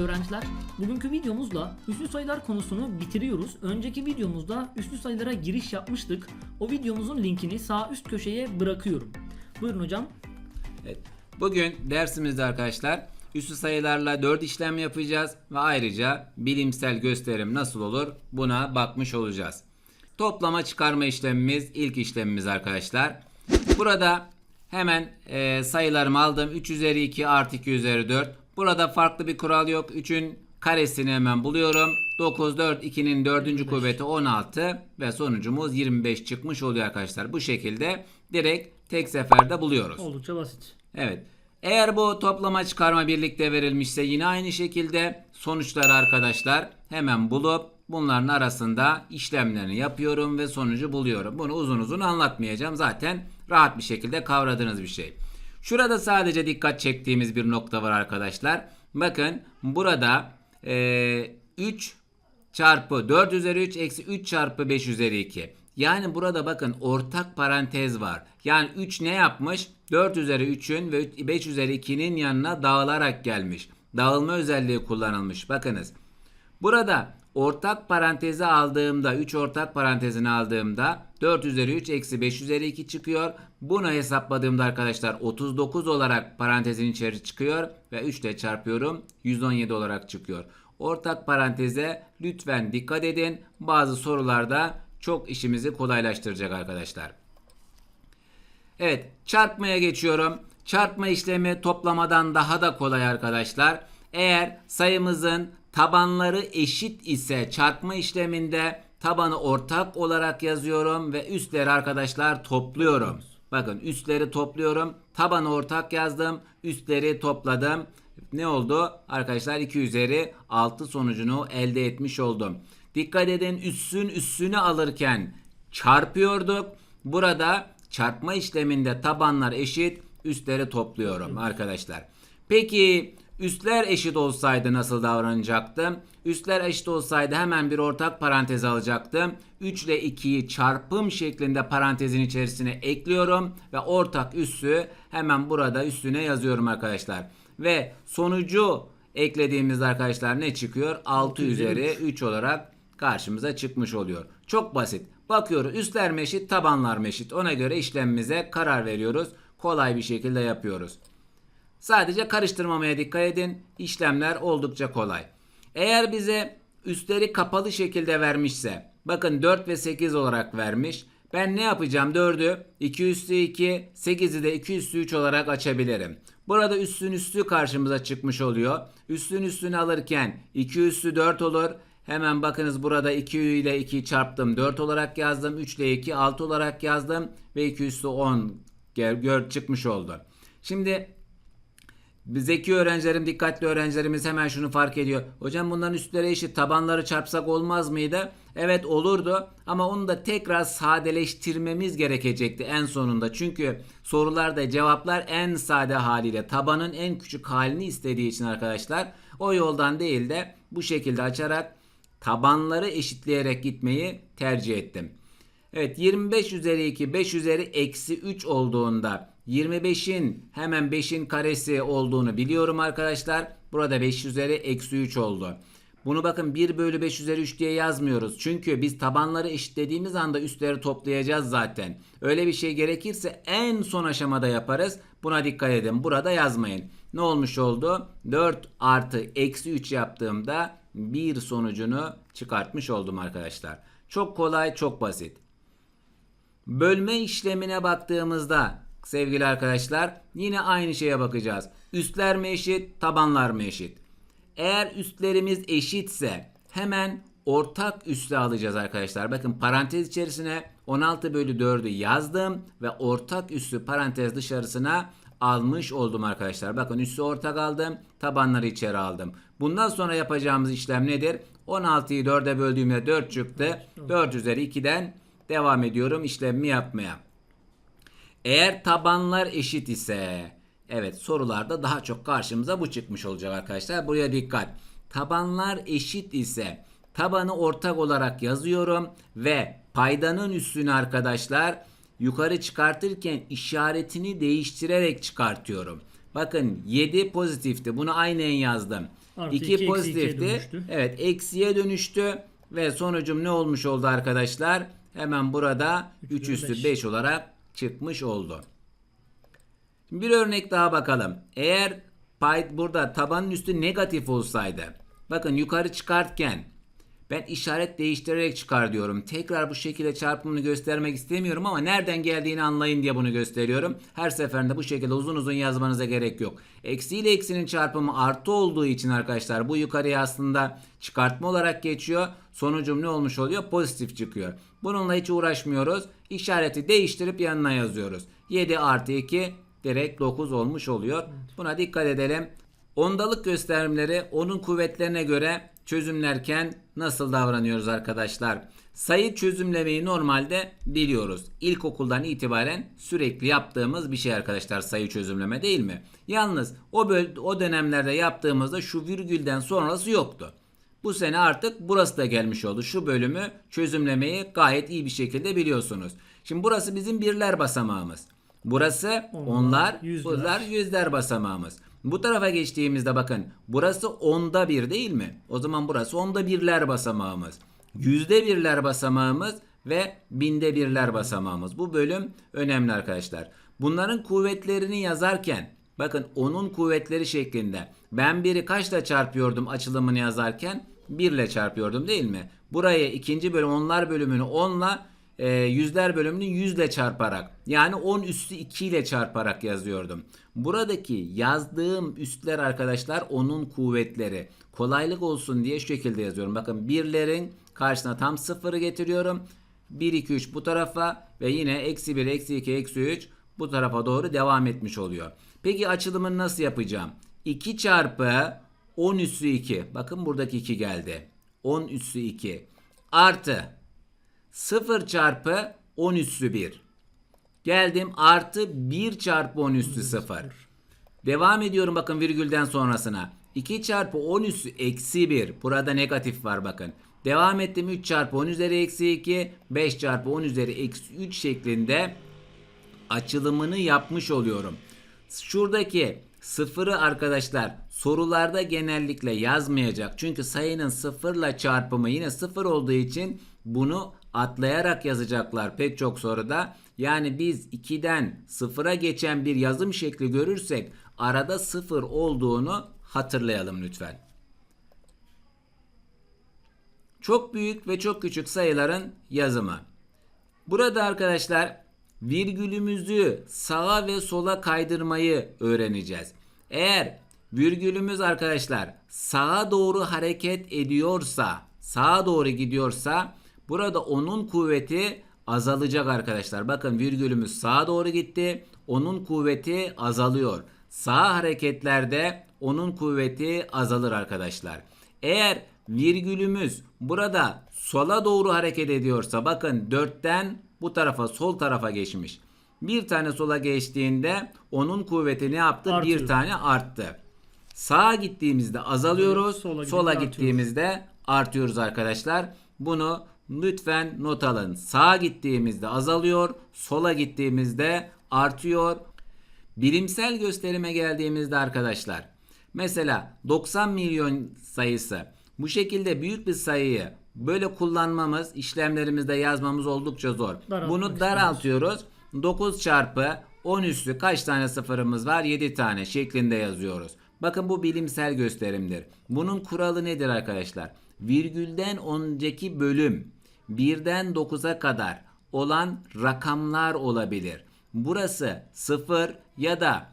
değerli öğrenciler. Bugünkü videomuzla üslü sayılar konusunu bitiriyoruz. Önceki videomuzda üslü sayılara giriş yapmıştık. O videomuzun linkini sağ üst köşeye bırakıyorum. Buyurun hocam. Evet. Bugün dersimizde arkadaşlar üslü sayılarla 4 işlem yapacağız ve ayrıca bilimsel gösterim nasıl olur buna bakmış olacağız. Toplama çıkarma işlemimiz ilk işlemimiz arkadaşlar. Burada hemen e, sayılarımı aldım. 3 üzeri 2 artı 2 üzeri 4. Burada farklı bir kural yok. 3'ün karesini hemen buluyorum. 9, 4, 2'nin 4. kuvveti 16 ve sonucumuz 25 çıkmış oluyor arkadaşlar. Bu şekilde direkt tek seferde buluyoruz. Oldukça basit. Evet. Eğer bu toplama çıkarma birlikte verilmişse yine aynı şekilde sonuçları arkadaşlar hemen bulup bunların arasında işlemlerini yapıyorum ve sonucu buluyorum. Bunu uzun uzun anlatmayacağım. Zaten rahat bir şekilde kavradığınız bir şey. Şurada sadece dikkat çektiğimiz bir nokta var arkadaşlar. Bakın burada eee 3 çarpı 4 üzeri 3 eksi 3 çarpı 5 üzeri 2. Yani burada bakın ortak parantez var. Yani 3 ne yapmış? 4 üzeri 3'ün ve 5 üzeri 2'nin yanına dağılarak gelmiş. Dağılma özelliği kullanılmış. Bakınız. Burada ortak parantezi aldığımda 3 ortak parantezini aldığımda 4 üzeri 3 eksi 5 üzeri 2 çıkıyor. Bunu hesapladığımda arkadaşlar 39 olarak parantezin içeri çıkıyor ve 3 ile çarpıyorum 117 olarak çıkıyor. Ortak paranteze lütfen dikkat edin. Bazı sorularda çok işimizi kolaylaştıracak arkadaşlar. Evet çarpmaya geçiyorum. Çarpma işlemi toplamadan daha da kolay arkadaşlar. Eğer sayımızın tabanları eşit ise çarpma işleminde tabanı ortak olarak yazıyorum ve üstleri arkadaşlar topluyorum. Bakın üstleri topluyorum. Tabanı ortak yazdım. Üstleri topladım. Ne oldu? Arkadaşlar 2 üzeri 6 sonucunu elde etmiş oldum. Dikkat edin üssün üssünü alırken çarpıyorduk. Burada çarpma işleminde tabanlar eşit, üstleri topluyorum arkadaşlar. Peki üstler eşit olsaydı nasıl davranacaktım? Üstler eşit olsaydı hemen bir ortak parantez alacaktım. 3 ile 2'yi çarpım şeklinde parantezin içerisine ekliyorum ve ortak üssü hemen burada üstüne yazıyorum arkadaşlar. Ve sonucu eklediğimizde arkadaşlar ne çıkıyor? 6 üzeri 3 olarak karşımıza çıkmış oluyor. Çok basit. Bakıyoruz üstler mi eşit, tabanlar mı eşit? Ona göre işlemimize karar veriyoruz. Kolay bir şekilde yapıyoruz. Sadece karıştırmamaya dikkat edin. İşlemler oldukça kolay. Eğer bize üstleri kapalı şekilde vermişse, bakın 4 ve 8 olarak vermiş. Ben ne yapacağım? 4'ü 2 üstü 2, 8'i de 2 üstü 3 olarak açabilirim. Burada üstün üstü karşımıza çıkmış oluyor. Üstün üstünü alırken 2 üstü 4 olur. Hemen bakınız burada 2 ile 2 çarptım 4 olarak yazdım. 3 ile 2 6 olarak yazdım. Ve 2 üstü 10 gör, çıkmış oldu. Şimdi Zeki öğrencilerim, dikkatli öğrencilerimiz hemen şunu fark ediyor. Hocam bunların üstleri eşit tabanları çarpsak olmaz mıydı? Evet olurdu ama onu da tekrar sadeleştirmemiz gerekecekti en sonunda. Çünkü sorularda cevaplar en sade haliyle tabanın en küçük halini istediği için arkadaşlar o yoldan değil de bu şekilde açarak tabanları eşitleyerek gitmeyi tercih ettim. Evet 25 üzeri 2 5 üzeri eksi 3 olduğunda 25'in hemen 5'in karesi olduğunu biliyorum arkadaşlar. Burada 5 üzeri eksi 3 oldu. Bunu bakın 1 bölü 5 üzeri 3 diye yazmıyoruz. Çünkü biz tabanları eşitlediğimiz anda üstleri toplayacağız zaten. Öyle bir şey gerekirse en son aşamada yaparız. Buna dikkat edin. Burada yazmayın. Ne olmuş oldu? 4 artı eksi 3 yaptığımda bir sonucunu çıkartmış oldum arkadaşlar. Çok kolay, çok basit. Bölme işlemine baktığımızda sevgili arkadaşlar yine aynı şeye bakacağız. Üstler mi eşit, tabanlar mı eşit? Eğer üstlerimiz eşitse hemen ortak üste alacağız arkadaşlar. Bakın parantez içerisine 16 bölü 4'ü yazdım ve ortak üssü parantez dışarısına almış oldum arkadaşlar. Bakın üssü ortak aldım, tabanları içeri aldım. Bundan sonra yapacağımız işlem nedir? 16'yı 4'e böldüğümde 4 çıktı. 4 üzeri 2'den devam ediyorum işlemimi yapmaya. Eğer tabanlar eşit ise evet sorularda daha çok karşımıza bu çıkmış olacak arkadaşlar. Buraya dikkat. Tabanlar eşit ise tabanı ortak olarak yazıyorum ve paydanın üstüne arkadaşlar yukarı çıkartırken işaretini değiştirerek çıkartıyorum. Bakın 7 pozitifti. Bunu aynen yazdım. Artı 2 iki, eksi ikiye pozitifti. Evet eksiye dönüştü ve sonucum ne olmuş oldu arkadaşlar? Hemen burada Üç 3 üzeri üstü beş. 5 olarak çıkmış oldu. Bir örnek daha bakalım. Eğer pay burada tabanın üstü negatif olsaydı. Bakın yukarı çıkartken ben işaret değiştirerek çıkar diyorum. Tekrar bu şekilde çarpımını göstermek istemiyorum ama nereden geldiğini anlayın diye bunu gösteriyorum. Her seferinde bu şekilde uzun uzun yazmanıza gerek yok. Eksi ile eksinin çarpımı artı olduğu için arkadaşlar bu yukarıya aslında çıkartma olarak geçiyor. Sonucum ne olmuş oluyor? Pozitif çıkıyor. Bununla hiç uğraşmıyoruz. İşareti değiştirip yanına yazıyoruz. 7 artı 2 direkt 9 olmuş oluyor. Buna dikkat edelim. Ondalık gösterimleri onun kuvvetlerine göre çözümlerken nasıl davranıyoruz arkadaşlar? Sayı çözümlemeyi normalde biliyoruz. İlkokuldan itibaren sürekli yaptığımız bir şey arkadaşlar sayı çözümleme değil mi? Yalnız o böl o dönemlerde yaptığımızda şu virgülden sonrası yoktu. Bu sene artık burası da gelmiş oldu. Şu bölümü çözümlemeyi gayet iyi bir şekilde biliyorsunuz. Şimdi burası bizim birler basamağımız. Burası Onlar, onlar, yüzler. yüzler basamağımız. Bu tarafa geçtiğimizde bakın burası onda bir değil mi? O zaman burası onda birler basamağımız. Yüzde birler basamağımız ve binde birler basamağımız. Bu bölüm önemli arkadaşlar. Bunların kuvvetlerini yazarken bakın onun kuvvetleri şeklinde ben biri kaçla çarpıyordum açılımını yazarken 1 ile çarpıyordum değil mi? Buraya ikinci bölüm onlar bölümünü 10'la e, yüzler bölümünü 100 ile çarparak yani 10 üstü 2 ile çarparak yazıyordum. Buradaki yazdığım üstler arkadaşlar onun kuvvetleri. Kolaylık olsun diye şu şekilde yazıyorum. Bakın birlerin karşısına tam sıfırı getiriyorum. 1, 2, 3 bu tarafa ve yine eksi 1, eksi 2, eksi 3 bu tarafa doğru devam etmiş oluyor. Peki açılımını nasıl yapacağım? 2 çarpı 10 üssü 2. Bakın buradaki 2 geldi. 10 üssü 2 artı 0 çarpı 10 üssü 1. Geldim artı 1 çarpı 10 üssü 0. Devam ediyorum bakın virgülden sonrasına. 2 çarpı 10 üssü eksi 1. Burada negatif var bakın. Devam ettim 3 çarpı 10 üzeri eksi 2. 5 çarpı 10 üzeri eksi 3 şeklinde açılımını yapmış oluyorum. Şuradaki sıfırı arkadaşlar sorularda genellikle yazmayacak. Çünkü sayının sıfırla çarpımı yine sıfır olduğu için bunu atlayarak yazacaklar pek çok soruda. Yani biz 2'den sıfıra geçen bir yazım şekli görürsek arada sıfır olduğunu hatırlayalım lütfen. Çok büyük ve çok küçük sayıların yazımı. Burada arkadaşlar virgülümüzü sağa ve sola kaydırmayı öğreneceğiz. Eğer virgülümüz arkadaşlar sağa doğru hareket ediyorsa, sağa doğru gidiyorsa burada onun kuvveti azalacak arkadaşlar. Bakın virgülümüz sağa doğru gitti. Onun kuvveti azalıyor. Sağ hareketlerde onun kuvveti azalır arkadaşlar. Eğer virgülümüz burada sola doğru hareket ediyorsa bakın 4'ten bu tarafa sol tarafa geçmiş. Bir tane sola geçtiğinde onun kuvveti ne yaptı? Artıyor. Bir tane arttı. Sağa gittiğimizde azalıyoruz. Sola Sola, gittiğimizde artıyoruz arkadaşlar. Bunu lütfen not alın. Sağa gittiğimizde azalıyor. Sola gittiğimizde artıyor. Bilimsel gösterime geldiğimizde arkadaşlar mesela 90 milyon sayısı bu şekilde büyük bir sayıyı böyle kullanmamız işlemlerimizde yazmamız oldukça zor. Daraltmak Bunu istiyoruz. daraltıyoruz. 9 çarpı 10 üstü kaç tane sıfırımız var? 7 tane şeklinde yazıyoruz. Bakın bu bilimsel gösterimdir. Bunun kuralı nedir arkadaşlar? Virgülden önceki bölüm birden 9'a kadar olan rakamlar olabilir. Burası 0 ya da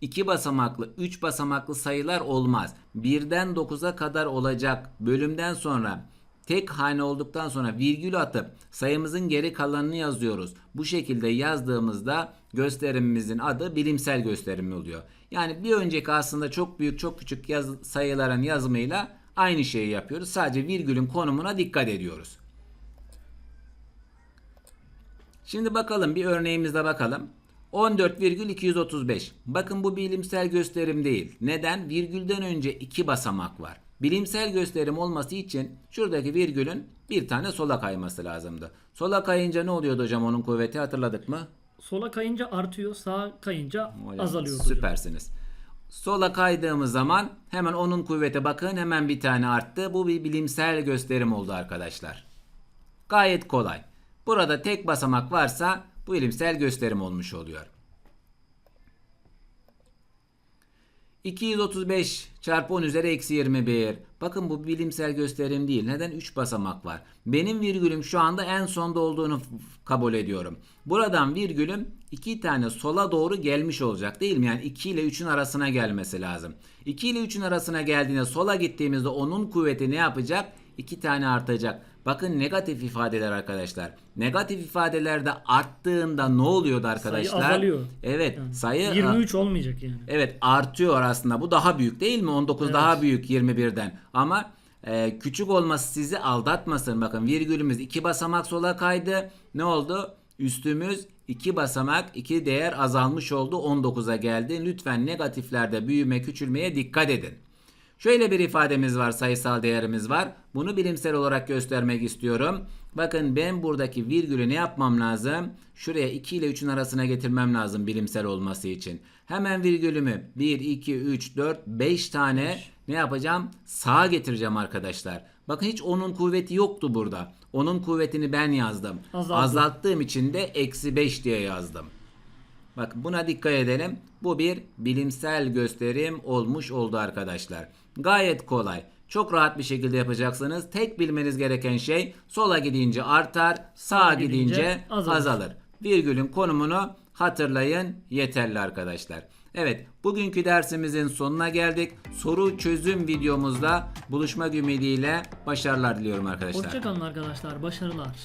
2 basamaklı, 3 basamaklı sayılar olmaz. 1'den 9'a kadar olacak bölümden sonra tek hane olduktan sonra virgül atıp sayımızın geri kalanını yazıyoruz. Bu şekilde yazdığımızda gösterimimizin adı bilimsel gösterim oluyor. Yani bir önceki aslında çok büyük çok küçük yaz, sayıların yazımıyla aynı şeyi yapıyoruz. Sadece virgülün konumuna dikkat ediyoruz. Şimdi bakalım bir örneğimizde bakalım. 14,235. Bakın bu bilimsel gösterim değil. Neden? Virgülden önce iki basamak var. Bilimsel gösterim olması için şuradaki virgülün bir tane sola kayması lazımdı. Sola kayınca ne oluyordu hocam onun kuvveti hatırladık mı? Sola kayınca artıyor, sağa kayınca Hocam, azalıyor hocam. Süpersiniz. Sola kaydığımız zaman hemen onun kuvvete bakın hemen bir tane arttı. Bu bir bilimsel gösterim oldu arkadaşlar. Gayet kolay. Burada tek basamak varsa bu bilimsel gösterim olmuş oluyor. 235 çarpı 10 üzeri eksi 21. Bakın bu bilimsel gösterim değil. Neden? 3 basamak var. Benim virgülüm şu anda en sonda olduğunu kabul ediyorum. Buradan virgülüm 2 tane sola doğru gelmiş olacak değil mi? Yani 2 ile 3'ün arasına gelmesi lazım. 2 ile 3'ün arasına geldiğinde sola gittiğimizde onun kuvveti ne yapacak? 2 tane artacak. Bakın negatif ifadeler arkadaşlar. Negatif ifadelerde arttığında ne oluyordu arkadaşlar? azalıyor. Evet, sayı 23 olmayacak yani. Evet artıyor aslında. Bu daha büyük değil mi? 19 Evet. daha büyük 21'den. Ama e, küçük olması sizi aldatmasın. Bakın virgülümüz iki basamak sola kaydı. Ne oldu? Üstümüz iki basamak iki değer azalmış oldu. 19'a geldi. Lütfen negatiflerde büyüme küçülmeye dikkat edin. Şöyle bir ifademiz var, sayısal değerimiz var. Bunu bilimsel olarak göstermek istiyorum. Bakın ben buradaki virgülü ne yapmam lazım? Şuraya 2 ile 3'ün arasına getirmem lazım bilimsel olması için. Hemen virgülümü 1, 2, 3, 4, 5 tane ne yapacağım? Sağa getireceğim arkadaşlar. Bakın hiç onun kuvveti yoktu burada. Onun kuvvetini ben yazdım. Azaldı. Azalttığım için de eksi 5 diye yazdım. Bak buna dikkat edelim. Bu bir bilimsel gösterim olmuş oldu arkadaşlar. Gayet kolay. Çok rahat bir şekilde yapacaksınız. Tek bilmeniz gereken şey sola gidince artar, sağa gidince gidince azalır. azalır. Virgülün konumunu hatırlayın yeterli arkadaşlar. Evet bugünkü dersimizin sonuna geldik. Soru çözüm videomuzda buluşmak ümidiyle başarılar diliyorum arkadaşlar. Hoşçakalın arkadaşlar. Başarılar.